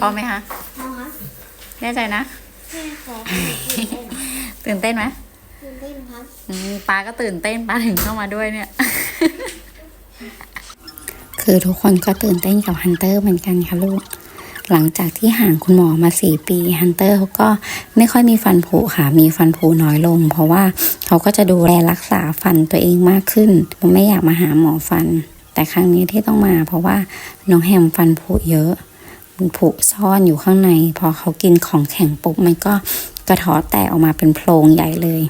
พร้อมไหมคะพ่อคะแน่ใจนะแม่ขอตื่นเต้นตื่นเต้นไหมตื่นเต้นครับอืมป้าก็ตื่นเต้นป้าถึงเข้ามาด้วยเนี่ย คือทุกคนก็ตื่นเต้นกับฮันเตอร์เหมือนกันค่ะลูก หลังจากที่ห่างคุณหมอมาสี่ปีฮันเตอร์เขาก็ไม่ค่อยมีฟันผุค่ะ มีฟันผุน้อยลง เพราะว่าเขาก็จะดูแลรักษาฟันตัวเองมากขึ้น ไม่อยากมาหาหมอฟัน แต่ครั้งนี้ที่ต้องมา เพราะว่าน้องแฮมฟันผุเยอะ มันผุซ่อนอยู่ข้างใน พอเขากินของแข็งปุ๊บมันก็กระเท้อแตกออกมาเป็นโพรงใหญ่เลย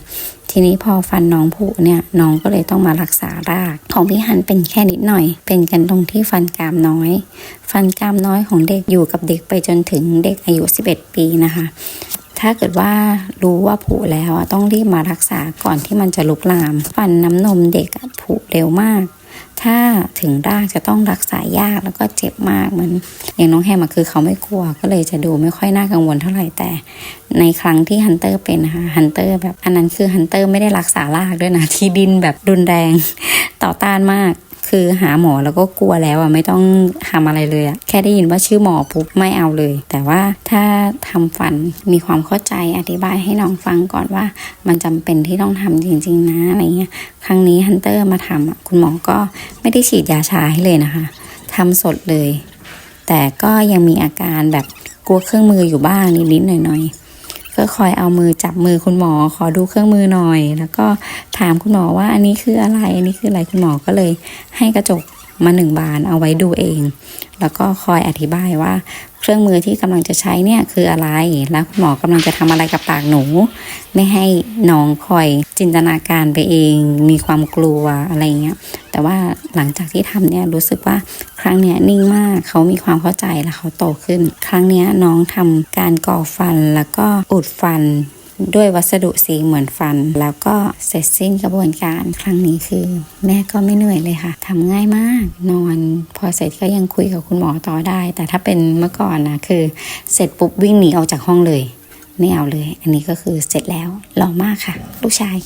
ทีนี้พอฟันน้องผุเนี่ยน้องก็เลยต้องมารักษาราก ของพี่ฮันเป็นแค่นิดหน่อย เป็นกันตรงที่ฟันกรามน้อย ฟันกรามน้อยของเด็กอยู่กับเด็กไปจนถึงเด็กอายุ 11 ปีนะคะ ถ้าเกิดว่ารู้ว่าผุแล้วต้องรีบมารักษาก่อนที่มันจะลุกลาม ฟันน้ำนมเด็กผุเร็วมาก ถ้าถึงรากจะต้องรักษายากแล้วก็เจ็บมากเหมือนอย่างน้องแฮมคือเขาไม่กลัวก็เลยจะดูไม่ค่อยน่ากังวลเท่าไหร่แต่ ในครั้งที่ฮันเตอร์เป็นนะคะฮันเตอร์แบบอันนั้นคือฮันเตอร์ไม่ได้รักษารากด้วยนะที่ดินแบบรุนแรงต่อต้านมาก คือหาหมอแล้วก็กลัวแล้วอะไม่ต้องทำอะไรเลยอะแค่ได้ยินว่าชื่อหมอปุ๊บไม่เอาเลย แต่ว่าถ้าทำฟันมีความเข้าใจอธิบายให้น้องฟังก่อนว่า มันจำเป็นที่ต้องทำจริง ๆ นะอะไรเงี้ยครั้งนี้ฮันเตอร์มาทำอะคุณหมอก็ไม่ได้ฉีดยาชาให้เลยนะคะทำสดเลย แต่ก็ยังมีอาการแบบกลัวเครื่องมืออยู่บ้างนิดๆหน่อยๆ ก็คอยเอามือจับมือคุณหมอ ขอดูเครื่องมือหน่อย แล้วก็ถามคุณหมอว่าอันนี้คืออะไร อันนี้คืออะไรคุณหมอก็เลยให้กระจก มาหนึ่งบานเอาไว้ดูเอง แล้วก็คอยอธิบายว่า เครื่องมือที่กำลังจะใช้เนี่ยคืออะไร แล้วคุณหมอกำลังจะทำอะไรกับปากหนู ไม่ให้น้องคอยจินตนาการไปเอง มีความกลัวอะไรเงี้ย แต่ว่าหลังจากที่ทำเนี่ยรู้สึกว่าครั้งเนี้ยนิ่งมากเขามีความเข้าใจและเขาโตขึ้น ครั้งเนี้ยน้องทำการก่อฟันแล้วก็อุดฟัน ด้วยวัสดุสีเหมือนฟัน แล้วก็เสร็จสิ้นกระบวนการครั้งนี้คือ แม่ก็ไม่เหนื่อยเลยค่ะทำง่ายมาก นอน พอเสร็จก็ยังคุยกับคุณหมอต่อได้ แต่ถ้าเป็นเมื่อก่อนนะคือ เสร็จปุ๊บวิ่งหนีออกจากห้องเลย ไม่เอาเลย อันนี้ก็คือเสร็จแล้วหล่อมากค่ะ ลูกชาย